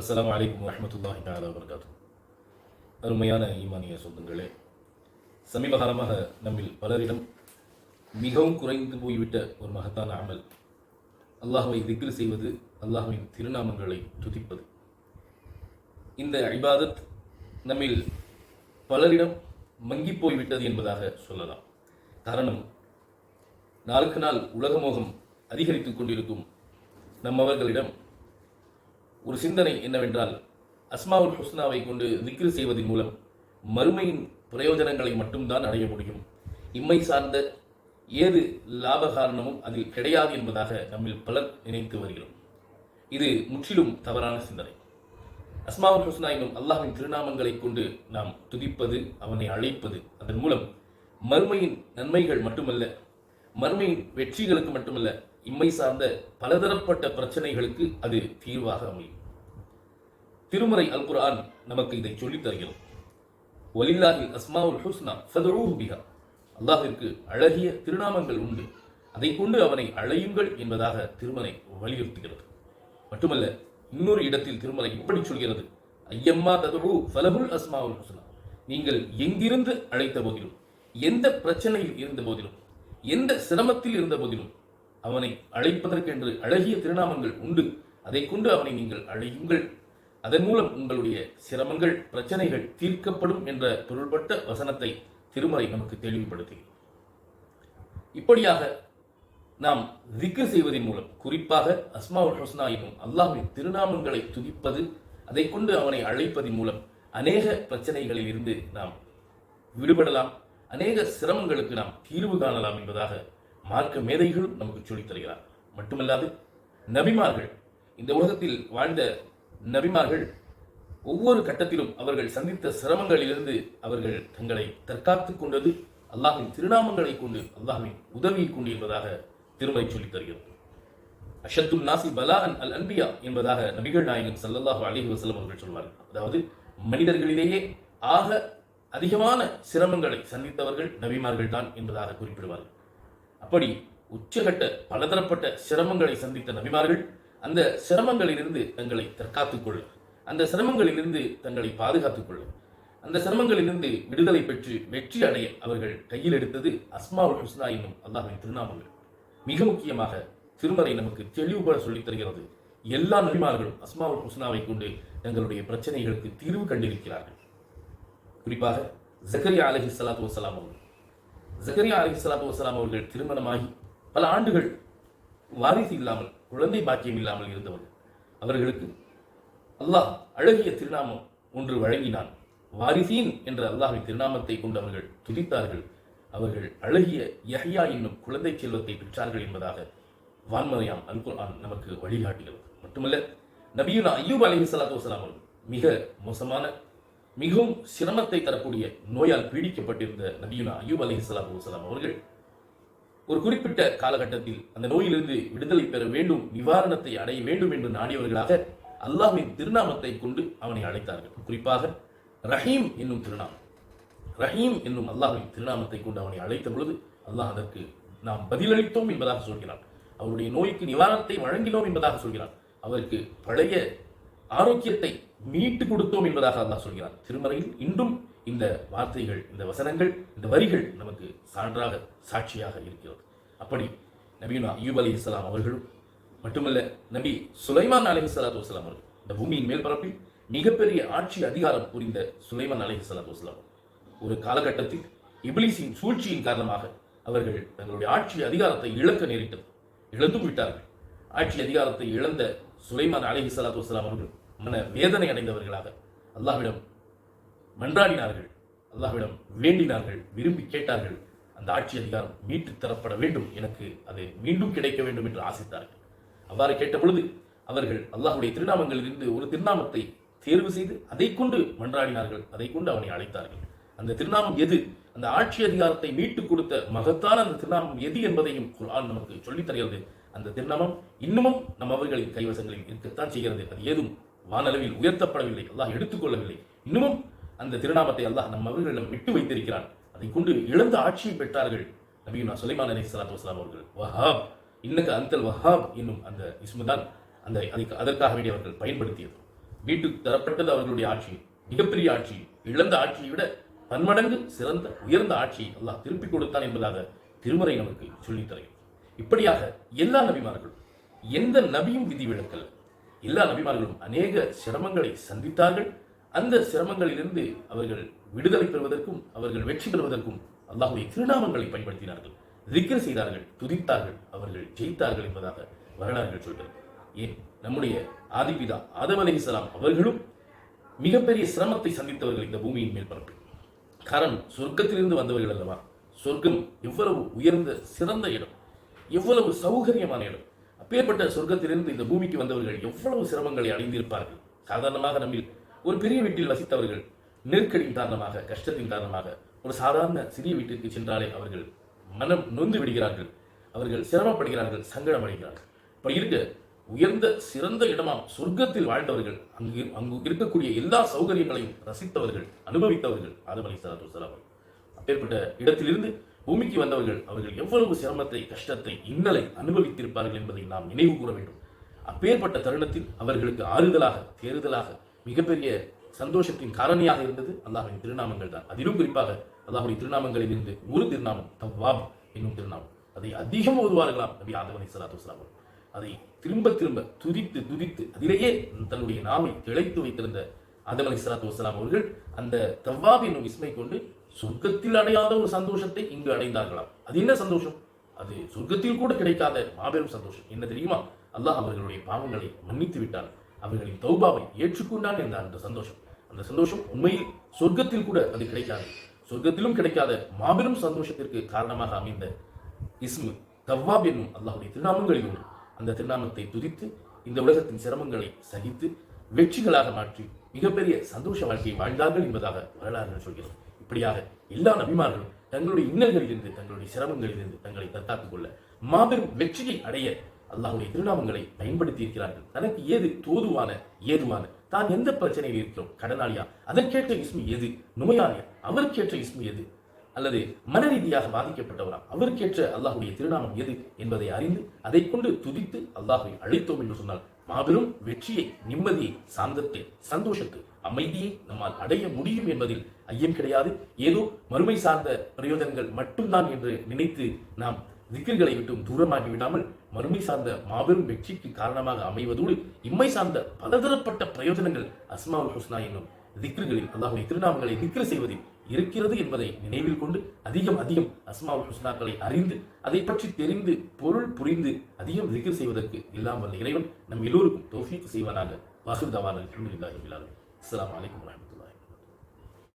அஸ்லாம் வலைக்கம் வரமத்துல்லாஹி தாலா வபரகாத்து அருமையான ஈமானிய சொந்தங்களே சமீபகாலமாக நம்மில் பலரிடம் மிகவும் குறைந்து போய்விட்ட ஒரு மகத்தான அமல் அல்லாஹுவை திக்ர் செய்வது அல்லாஹுவின் திருநாமங்களை துதிப்பது. இந்த ஐபாதத் நம்மில் பலரிடம் மங்கி போய்விட்டது என்பதாக சொல்லலாம். காரணம் நாளுக்கு நாள் உலகமோகம் அதிகரித்துக் கொண்டிருக்கும் நம்மவர்களிடம் ஒரு சிந்தனை என்னவென்றால் அஸ்மாவுல் ஹுஸ்னாவை கொண்டு திக்ரு செய்வதன் மூலம் மறுமையின் பிரயோஜனங்களை மட்டும்தான் அடைய முடியும். இம்மை சார்ந்த ஏது லாப காரணமும் அதில் கிடையாது என்பதாக நம்மில் பலர் நினைத்து வருகிறோம். இது முற்றிலும் தவறான சிந்தனை. அஸ்மாவுல் ஹுஸ்னா எனும் அல்லாஹின் திருநாமங்களை கொண்டு நாம் துதிப்பது அவனை அழைப்பது அதன் மூலம் மறுமையின் நன்மைகள் மட்டுமல்ல மறுமையின் வெற்றிகளுக்கு மட்டுமல்ல இம்மை சார்ந்த பலதரப்பட்ட பிரச்சனைகளுக்கு அது தீர்வாக அமையும். திருமறை அல் நமக்கு இதை சொல்லித் தருகிறோம் ஒலில்லாஹி அஸ்மாவுல் ஹுஸ்னா அல்லாஹிற்கு பிஹா. அழகிய திருநாமங்கள் உண்டு. அதை கொண்டு அவனை அழையுங்கள் என்பதாக திருமறை வலியுறுத்துகிறது. மட்டுமல்ல இன்னொரு இடத்தில் திருமறை இப்படி சொல்கிறது. ஐயம்மா ததுரு ஃபலகுல் அஸ்மாவுல் ஹுஸ்னா. நீங்கள் எங்கிருந்து அழைத்த போதிலும் எந்த பிரச்சனையில் இருந்த போதிலும் எந்த சிரமத்தில் இருந்த போதிலும் அவனை அழைப்பதற்கென்று அழகிய திருநாமங்கள் உண்டு. அதை கொண்டு அவனை நீங்கள் அழையுங்கள். அதன் மூலம் உங்களுடைய சிரமங்கள் பிரச்சனைகள் தீர்க்கப்படும் என்ற பொருள்பட்ட வசனத்தை திருமறை நமக்கு தெளிவுபடுத்துகிறது இப்படியாக நாம் திக்ர் செய்வதன் மூலம் குறிப்பாக அஸ்மாவுல் ஹொஸ்னா எனும் அல்லாஹின் திருநாமங்களை துதிப்பது அதை கொண்டு அவனை அழைப்பதன் மூலம் அநேக பிரச்சனைகளில் இருந்து நாம் விடுபடலாம். அநேக சிரமங்களுக்கு நாம் தீர்வு காணலாம் என்பதாக மார்க்க மேதைகளும் நமக்கு சொல்லித் தருகிறார். மட்டுமல்லாது நபிமார்கள் இந்த உலகத்தில் வாழ்ந்த நபிமார்கள் ஒவ்வொரு கட்டத்திலும் அவர்கள் சந்தித்த சிரமங்களிலிருந்து அவர்கள் தங்களை தற்காத்துக் கொண்டது அல்லாஹின் திருநாமங்களை கொண்டு அல்லாஹின் உதவியை கொண்டு என்பதாக திருமறை சொல்லித் தருகிறது. அஷத்துல் நாசி பலான் அல் அன்பியா என்பதாக நபிகள் நாயகன் சல்லல்லாஹு அலி வசலம் அவர்கள் சொல்வார்கள். அதாவது மனிதர்களிலேயே ஆக அதிகமான சிரமங்களை சந்தித்தவர்கள் நபிமார்கள் தான் என்பதாக குறிப்பிடுவார்கள். அப்படி உச்சகட்ட பலதரப்பட்ட சிரமங்களை சந்தித்த நபிமார்கள் அந்த சிரமங்களிலிருந்து தங்களை தற்காத்துக் கொள்ள அந்த சிரமங்களிலிருந்து தங்களை பாதுகாத்துக் கொள்ள அந்த சிரமங்களிலிருந்து விடுதலை பெற்று வெற்றி அடைய அவர்கள் கையில் எடுத்தது அஸ்மாவுல் ஹுஸ்னா என்னும் அல்லாஹின் திருநாமங்கள். மிக முக்கியமாக திருமறை நமக்கு தெளிவுபட சொல்லித் தருகிறது. எல்லா நபிமார்களும் அஸ்மாவுல் ஹுஸ்னாவை கொண்டு தங்களுடைய பிரச்சனைகளுக்கு தீர்வு கண்டிருக்கிறார்கள். குறிப்பாக ஜக்கரியா அலஹி சலாத்து வசலாம் அவர்கள் ஜக்கரியா அலி சலாத்து வசலாம் அவர்கள் திருமணமாகி பல ஆண்டுகள் வாரிசு இல்லாமல் குழந்தை பாக்கியம் இல்லாமல் இருந்தவர்கள். அவர்களுக்கு அல்லாஹ் அழகிய திருநாமம் ஒன்று வழங்கினான். வாரிசீன் என்ற அல்லாஹின் திருநாமத்தை கொண்டு அவர்கள் துதித்தார்கள். அவர்கள் அழகிய யஹ்யா என்னும் குழந்தை செல்வத்தை பெற்றார்கள் என்பதாக வான்மறையாம் அல் நமக்கு வழிகாட்டுகிறது மட்டுமல்ல நபியுனா ஐயூப் அலி ஸலாத்து வசலாம் அவர்கள் மிக மோசமான மிகவும் சிரமத்தை தரக்கூடிய நோயால் பீடிக்கப்பட்டிருந்த நபியுனா அயூப் அலி இஸ்லாம் அவர்கள் ஒரு குறிப்பிட்ட காலகட்டத்தில் அந்த நோயிலிருந்து விடுதலை பெற வேண்டும் நிவாரணத்தை அடைய வேண்டும் என்று நாடியவர்களாக அல்லாஹின் திருநாமத்தை கொண்டு அவனை அழைத்தார்கள். குறிப்பாக ரஹீம் என்னும் திருநாமம். ரஹீம் என்னும் அல்லாஹின் திருநாமத்தை கொண்டு அவனை அழைத்த பொழுது அல்லாஹ் அதற்கு நாம் பதிலளித்தோம் என்பதாக சொல்கிறான். அவருடைய நோய்க்கு நிவாரணத்தை வழங்கினோம் என்பதாக சொல்கிறான். அவருக்கு பழைய ஆரோக்கியத்தை மீட்டு கொடுத்தோம் என்பதாக அல்லாஹ் சொல்கிறான். திருமறையில் இன்றும் இந்த வார்த்தைகள் இந்த வசனங்கள் இந்த வரிகள் நமக்கு சான்றாக சாட்சியாக இருக்கிறது. அப்படி நபீனா அய்யூப் அலி இஸ்லாம் அவர்களும் மட்டுமல்ல நபி சுலைமான் அலி சலாத்து வஸ்லாம் அவர்கள் இந்த பூமியின் மேல்பரப்பில் மிகப்பெரிய ஆட்சி அதிகாரம் புரிந்த சுலைமான் அலி சலாத்து வஸ்லாம் ஒரு காலகட்டத்தில் இபிலிஸின் சூழ்ச்சியின் காரணமாக அவர்கள் தங்களுடைய ஆட்சி அதிகாரத்தை இழக்க நேரிட்டது. இழந்தும் விட்டார்கள். ஆட்சி அதிகாரத்தை இழந்த சுலைமான் அலி சலாத்து வஸ்லாம் அவர்கள் மன வேதனை அடைந்தவர்களாக அல்லாஹ்விடம் மன்றாடினார்கள். அல்லாஹ்விடம் வேண்டினார்கள் விரும்பி கேட்டார்கள். அந்த ஆட்சி அதிகாரம் மீட்டு தரப்பட வேண்டும். எனக்கு அது மீண்டும் கிடைக்க வேண்டும் என்று ஆசித்தார்கள். அவ்வாறு கேட்ட பொழுது அவர்கள் அல்லாஹுடைய திருநாமங்களிலிருந்து ஒரு திருநாமத்தை தேர்வு செய்து அதை கொண்டு மன்றாடினார்கள். அதை கொண்டு அவனை அழைத்தார்கள். அந்த திருநாமம் எது? அந்த ஆட்சி அதிகாரத்தை மீட்டுக் கொடுத்த மகத்தான அந்த திருநாமம் எது என்பதையும் குரான் நமக்கு சொல்லித் தருகிறது. அந்த திருநாமம் இன்னமும் நம் அவர்களின் கைவசங்களில் இருக்கத்தான் செய்கிறது. அது ஏதும் வானளவில் உயர்த்தப்படவில்லை அல்லாஹ் எடுத்துக்கொள்ளவில்லை. இன்னமும் அந்த திருநாமத்தை அல்லாஹ் நம் அவர்களிடம் விட்டு வைத்திருக்கிறான். அதை கொண்டு இழந்த ஆட்சியை பெற்றார்கள் நபியுனா சுலைமான் அலி சலாத்து வஸ்லாம் அவர்கள். வஹாப் இன்னக்கு அந்தல் வஹாப் என்னும் அந்த இஸ்முதான் அந்த அதுக்கு அதற்காக வேண்டிய அவர்கள் பயன்படுத்தியது. வீட்டுக்கு தரப்பட்டது அவர்களுடைய ஆட்சி மிகப்பெரிய ஆட்சி இழந்த ஆட்சியை விட பன்மடங்கு சிறந்த உயர்ந்த ஆட்சியை அல்லாஹ் திருப்பிக் கொடுத்தான் என்பதாக திருமறை நமக்கு சொல்லித் தருகிறது. இப்படியாக எல்லா நபிமார்களும் எந்த நபியும் விதிவிலக்கல்ல எல்லா நபிமார்களும் அநேக சிரமங்களை சந்தித்தார்கள். அந்த சிரமங்களிலிருந்து அவர்கள் விடுதலை பெறுவதற்கும் அவர்கள் வெற்றி பெறுவதற்கும் அல்லாஹுடைய திருநாமங்களை பயன்படுத்தினார்கள். திக்ர் செய்தார்கள் துதித்தார்கள் அவர்கள் ஜெயித்தார்கள் என்பதாக வரலாறுகள் சொல்கிறது. ஏன்? நம்முடைய ஆதிபிதா ஆதம் அலைஹிஸ்ஸலாம் அவர்களும் மிகப்பெரிய சிரமத்தை சந்தித்தவர்கள் இந்த பூமியின் மேற்பரப்பில் காரணம் சொர்க்கத்திலிருந்து வந்தவர்கள் அல்லவா? சொர்க்கம் எவ்வளவு உயர்ந்த சிறந்த இடம். எவ்வளவு சௌகரியமான இடம். அப்பேற்பட்ட சொர்க்கத்திலிருந்து இந்த பூமிக்கு வந்தவர்கள் எவ்வளவு சிரமங்களை அடைந்திருப்பார்கள்? சாதாரணமாக நம்மில் ஒரு பெரிய வீட்டில் வசித்தவர்கள் நெருக்கடியின் காரணமாக கஷ்டத்தின் காரணமாக ஒரு சாதாரண சிறிய வீட்டிற்கு சென்றாலே அவர்கள் மனம் நொந்து விடுகிறார்கள். அவர்கள் சிரமப்படுகிறார்கள் சங்கடம் அடைகிறார்கள் இப்படி இருக்க உயர்ந்த சிறந்த இடமாம் சொர்க்கத்தில் வாழ்ந்தவர்கள் அங்கு அங்கு இருக்கக்கூடிய எல்லா சௌகரியங்களையும் ரசித்தவர்கள் அனுபவித்தவர்கள் ஆதம் அலி சலாத்து வசலாம் அப்பேற்பட்ட இடத்திலிருந்து பூமிக்கு வந்தவர்கள் அவர்கள் எவ்வளவு சிரமத்தை கஷ்டத்தை இன்னலை அனுபவித்திருப்பார்கள் என்பதை நாம் நினைவு கூற வேண்டும். அப்பேற்பட்ட தருணத்தில் அவர்களுக்கு ஆறுதலாக தேறுதலாக மிகப்பெரிய சந்தோஷத்தின் காரணியாக இருந்தது அல்லாஹின் திருநாமங்கள் தான். அதிலும் குறிப்பாக அல்லாஹுடைய திருநாமங்களில் இருந்து ஒரு திருநாமம் தவ்வாப் என்னும் திருநாமம். அதை அதிகம் ஓதுவார்களாம் நபி ஆதம் அலி சலாத்து வஸ்லாம் அதை திரும்ப திரும்ப துதித்து துதித்து அதிலேயே தன்னுடைய நாவை திளைத்து வைத்திருந்த ஆதம் அலி சலாத்து வஸ்லாம் அவர்கள் அந்த தவ்வாப் என்னும் இஸ்மை கொண்டு சொர்க்கத்தில் அடையாத ஒரு சந்தோஷத்தை இங்கு அடைந்தார்களாம். அது என்ன சந்தோஷம்? அது சொர்க்கத்தில் கூட கிடைக்காத மாபெரும் சந்தோஷம். என்ன தெரியுமா? அல்லாஹ் அவர்களுடைய பாவங்களை மன்னித்து விட்டான். அவர்களின் தௌபாவை ஏற்றுக்கொண்டான் என்ற அந்த சந்தோஷம். அந்த சந்தோஷம் உண்மையில் சொர்க்கத்தில் கூட அது கிடைக்காது. சொர்க்கத்திலும் கிடைக்காத மாபெரும் சந்தோஷத்திற்கு காரணமாக அமைந்த இஸ்மு தவ்வாப் என்னும் அல்லாஹுடைய திருநாமங்களில் ஒன்று. அந்த திருநாமத்தை துதித்து இந்த உலகத்தின் சிரமங்களை சகித்து வெற்றிகளாக மாற்றி மிகப்பெரிய சந்தோஷ வாழ்க்கையை வாழ்ந்தார்கள் என்பதாக வரலாறுகள் சொல்கிறோம் இப்படியாக எல்லா நபிமார்களும் தங்களுடைய இன்னல்களிலிருந்து தங்களுடைய சிரமங்களிலிருந்து தங்களை தற்காத்துக் கொள்ள மாபெரும் வெற்றியை அடைய அல்லாஹுடைய திருநாமங்களை பயன்படுத்தி இருக்கிறார்கள். தனக்கு ஏது தோதுவான ஏதுவான? தான் எந்த பிரச்சனையில் இருக்கிறோம்? கடனாளியா? அதற்கேற்ற இஸ்மி எது? நோயாளியா அவருக்கேற்ற இஸ்மி எது? அல்லது மன ரீதியாக பாதிக்கப்பட்டவரா? அவருக்கேற்ற அல்லாஹுடைய திருநாமம் எது என்பதை அறிந்து அதை கொண்டு துதித்து அல்லாஹை அழைத்தோம் என்று சொன்னால் மாபெரும் வெற்றியை நிம்மதியை சாந்தத்தை சந்தோஷத்தை அமைதியை நம்மால் அடைய முடியும் என்பதில் ஐயம் கிடையாது. ஏதோ மறுமை சார்ந்த பிரயோஜனங்கள் மட்டும்தான் என்று நினைத்து நாம் திக்கர்களை விட்டும் தூரமாகி விடாமல் மறுமை சார்ந்த மாபெரும் வெற்றிக்கு காரணமாக அமைவதோடு இம்மை சார்ந்த பலதரப்பட்ட பிரயோஜனங்கள் அஸ்மாவுல் ஹுஸ்னா என்னும் திக்ருகளில் அல்லாஹுடைய திருநாமங்களை திக்ரு செய்வதில் இருக்கிறது என்பதை நினைவில் கொண்டு அதிகம் அதிகம் அஸ்மாவுல் ஹுஸ்னாக்களை அறிந்து அதை பற்றி தெரிந்து பொருள் புரிந்து அதிகம் திக்ர் செய்வதற்கு இல்லாமல் இறைவன் நம் எல்லோருக்கும் தோஃபிக்கு செய்வானாக. வாசுதாவான அல்ஹம்துலில்லாஹி ரபில் ஆலமீன். அஸ்ஸலாமு